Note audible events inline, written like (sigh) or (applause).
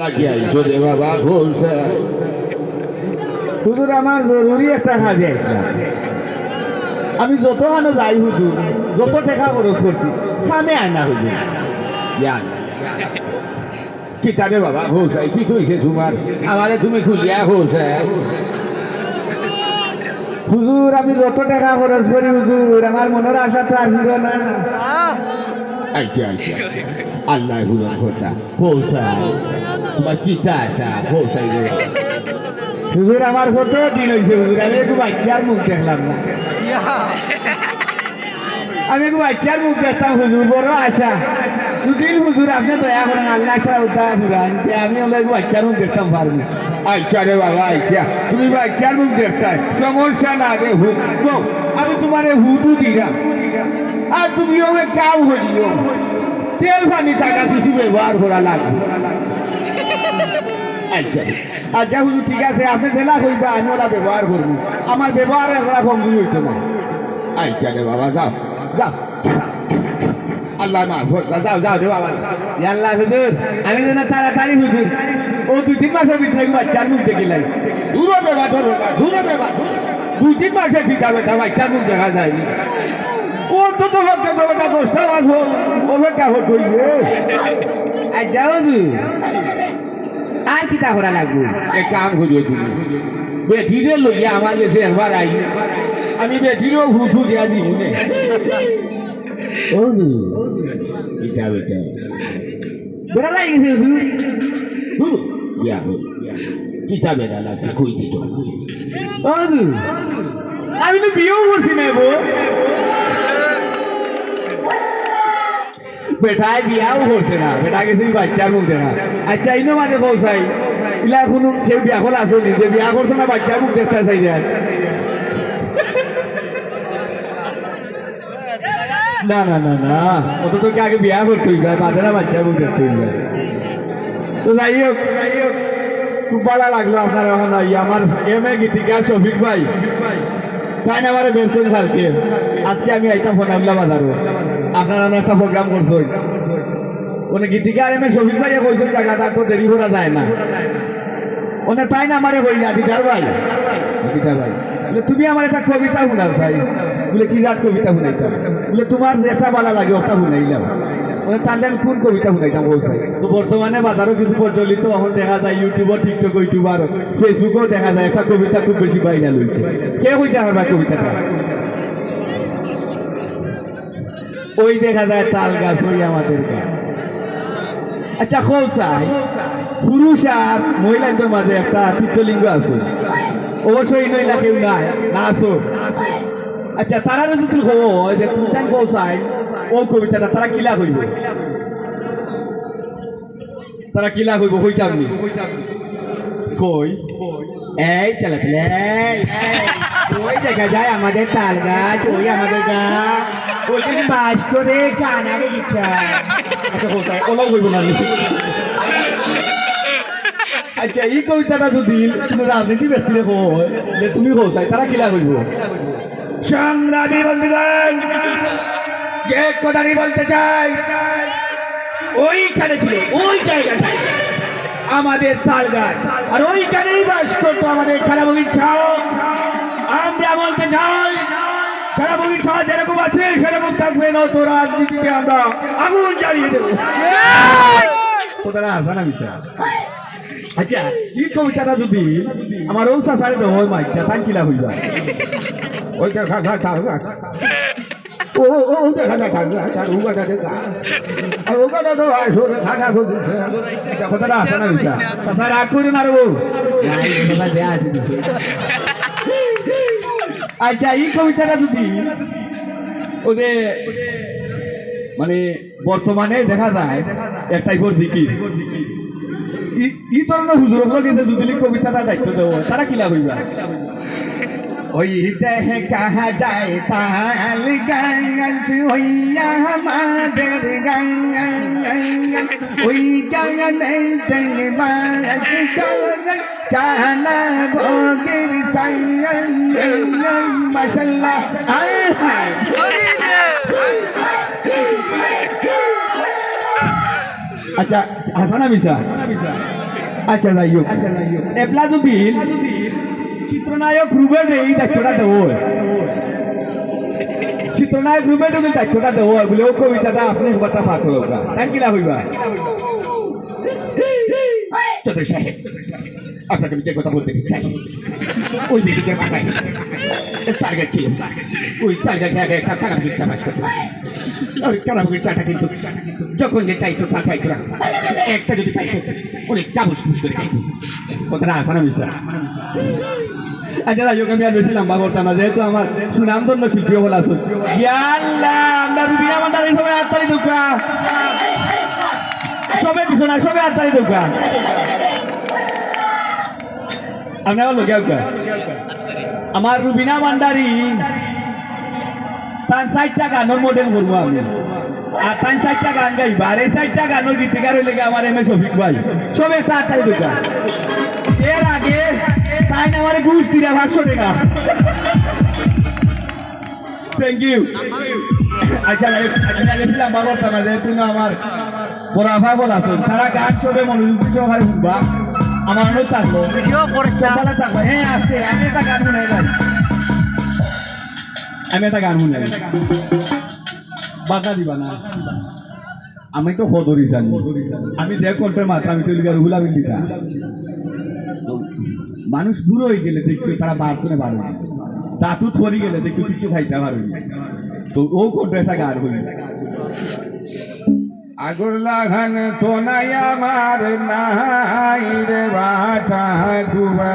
লাগিয়ে হুজুর, আমার জরুরি একটা আসলাম আমি যত আনো যাই হুজুর, যত টাকা খরচ করছি আমি আনা হুজুর। ইয়ান কিতারে বাবা ঘোষাই কি তুইছে তোমার আমারে তুমি খুলিয়া ঘোষাই হুজুর, আমি যত টাকা খরচ করি হুজুর, আমার মনের আশা তো আর না। আচ্ছা আচ্ছা আল্লাহ হুলন কথা ঘোষাই তোমার কিতা আসা ঘোষাই রে হুজুর আমার কত দিন হয়েছে হুজুর। আমি একটু বাচ্চার মুখ দেখলাম না। আমি একটু বাচ্চার মুখ দেখতাম হুজুর। বড় আশা। দুদিন হুজুর আপনি দয়া করেন আল্লাহ আশা উঠা হুরান আমি একটু বাচ্চার মুখ দেখতাম পারব আচ্ছা রে বাবা আচ্ছা। তুমি বাচ্চার মুখ দেখতাই সমস্যা না রে হু আমি তোমারে হুটু দিলাম। আর তুমিও কাউ হলিও তেল পানি টাকা কিছু ব্যবহার করা লাগে। (laughs) আচ্ছা। আচ্ছা হুজুর ঠিক আছে আপনি জেলা কইবা আমি ওরা ব্যবহার করব। আমার ব্যবহার হইতো না আচ্ছা রে বাবা যাও যাও। আল্লাহ মা যাও যাও রে বাবা আল্লাহ হুজুর, আমি যেন তাড়াতাড়ি হুজুর, ও দুই তিন মাসের ভিতরে বাচ্চার মুখ দেখিলাই দূরে বেবা ধরো দূরে বেবা দুই তিন মাসে ঠিক হবে তা বাচ্চার মুখ দেখা বেটা বেটা লইয়া আমার আমি হুজুর এটা বেটা বেড়া লাগিছে হুজুর হুরু বিয়া হল কিতা বেড়া লাগছে কই দিত হুজুর আমি তো বিয়েও বেটায় বিয়াও করছে না বেটা গেছে বাচ্চার মুখ দেখা আচ্ছা ইনো মানে কৌসাই ইলা কোনো বিয়া বিয়া করছে না বাচ্চার মুখ দেখতে চাই যায় না না না না। অত তোকে আগে বিয়া করতে হইবে বাদে না বাচ্চার মুখ দেখতে হইবে তো যাই হোক যাই হোক খুব ভালো লাগল আপনার এখন আমার এম এ গীতিকা শফিক ভাই। তাই না আমার বেলছেন কালকে? আজকে আমি আইতাম ফোন আমলা বাজারও আপনারা একটা প্রোগ্রাম করছেন। ওনে গীতিকা আর এম এ শফিক ভাইয়া কইছেন জায়গা তার তো দেরি করা যায় না। ওনে তাই না আমারে কই না দিদার ভাই। দিদার ভাই। তুমি আমার একটা কবিতা শুনাও চাই বলে, কি রাত কবিতা শুনাইতাম? বলে, তোমার যেটা ভালো লাগে ওটা শুনাইলাম মানে কোন কবিতা শুনাইতাম বলছাই তো বর্তমানে বাজারও কিছু প্রচলিত, এখন দেখা যায় ইউটিউবর টিকটক ইউটিউবার ফেসবুকেও দেখা যায়, একটা কবিতা খুব বেশি ভাইরাল হয়েছে কে হইতে হবে কবিতাটা? ওই দেখা যায় তাল গাছ ওই আমাদের আচ্ছা খোলসাই পুরুষ আর মহিলাদের মাঝে একটা তিত্তলিঙ্গ আছে। অবশ্যই নইলা কেউ নাই, না আছো আচ্ছা তারা যদি কব যে তুমি তাই খোলসাই ও কবিতাটা তারা কিলা কইব? তারা কিলা কইব কইতাম নি কই? এই, চলে ওই দেখা যায় আমাদের তাল গাছ, ওই আমাদের গাছ ওইখানে বাস করে কানারে দিচ্ছে আচ্ছা কোথায় ওলাও কইব না আচ্ছা এই কবিতাটা যদি তুমি রাজনীতি ব্যক্তিরে কয় যে তুমি কোথায় তারা কিলা কইব? সংগ্রামী বন্ধুগণ যে কথাটি বলতে চাই ওইখানে ছিল ওই জায়গাটায় আমাদের তাল গাছ আর ওইখানেই বাস করতো আমাদের খেলাবগির ছাও। আমরা বলতে চাই খেলাবগির ছাও যেরকম আছে সেরকম থাকবে না তো রাজনীতিতে আমরা আগুন জ্বালিয়ে দেবো। কোথায় আসানা বিচার আচ্ছা এই কবিতাটা যদি আমার হয় তাই কিলা আচ্ছা এই কবিতাটা যদি ওদের মানে বর্তমানে দেখা যায় একটাই টাইপের দিকির ই- ধরনের কিন্তু যদি কবিতাটা দায়িত্ব দেবো তারা কিলা হইবা ওই দেহ কাহা যায় তাল গঙ্গ হইয়া আমাদের গঙ্গ ওই গঙ্গ বাস কর কানা ভোগের সঙ্গ মশলা আচ্ছা হাসানা মিশা আচ্ছা যাই হোক। এপলা যদি চিত্রনায়ক রূপে এই দায়িত্বটা দেবো চিত্রনায়ক রূপে যদি দায়িত্বটা দেবো বলে ও কবিতাটা আপনি একবারটা পাঠ করো তাই কিনা হইবা আপনাকে আমি যে কথা বলতে চাই, ওই দিদিকে মাথায় তার ছিল ওই গাছে আগে একটা কারামুখির চা বাস করতো ওই কারামুখির চাটা কিন্তু যখন যে চাইতো তা পাইতো না। একটা যদি পাইতো অনেক চাবুস ফুস করে কথাটা আমার রুবিনা মান্ডারি সবাই চারটা গানের মডেল করব আমি। আর তার চারটা গান গাইবা আর এই চারটা গানের গীতিকার গিয়ে আমার এম এ শফিক ভাই? সবে একটা হাততালি দুকা এর আগে তাই না আমার ঘুষ দিলে? পাঁচশো টাকা। থ্যাংক ইউ আচ্ছা আমি গেছিলাম বাবার না আমার বড় আভা বল আছে। তারা গান সবে মনোযোগ সহকারে শুনবা। আমার অনুরোধ থাকব। হ্যাঁ আছে। আমি একটা গান শুনে আমি একটা গান শুনে বাধা দিবা না। আমি তো হদরি জানি। আমি দেখ কণ্ঠের মাত্রা আমি তৈরি করে হুলামি দিতা মানুষ দূর হয়ে গেলে দেখতে তারা বার্তনে বার না দাঁতু থরি গেলে দেখতে কিছু খাইতে পারবে না। তো ও কোনটা একটা গার হয়ে আগুর লাগান তো নাই আমার নাই রে বাটা গুবা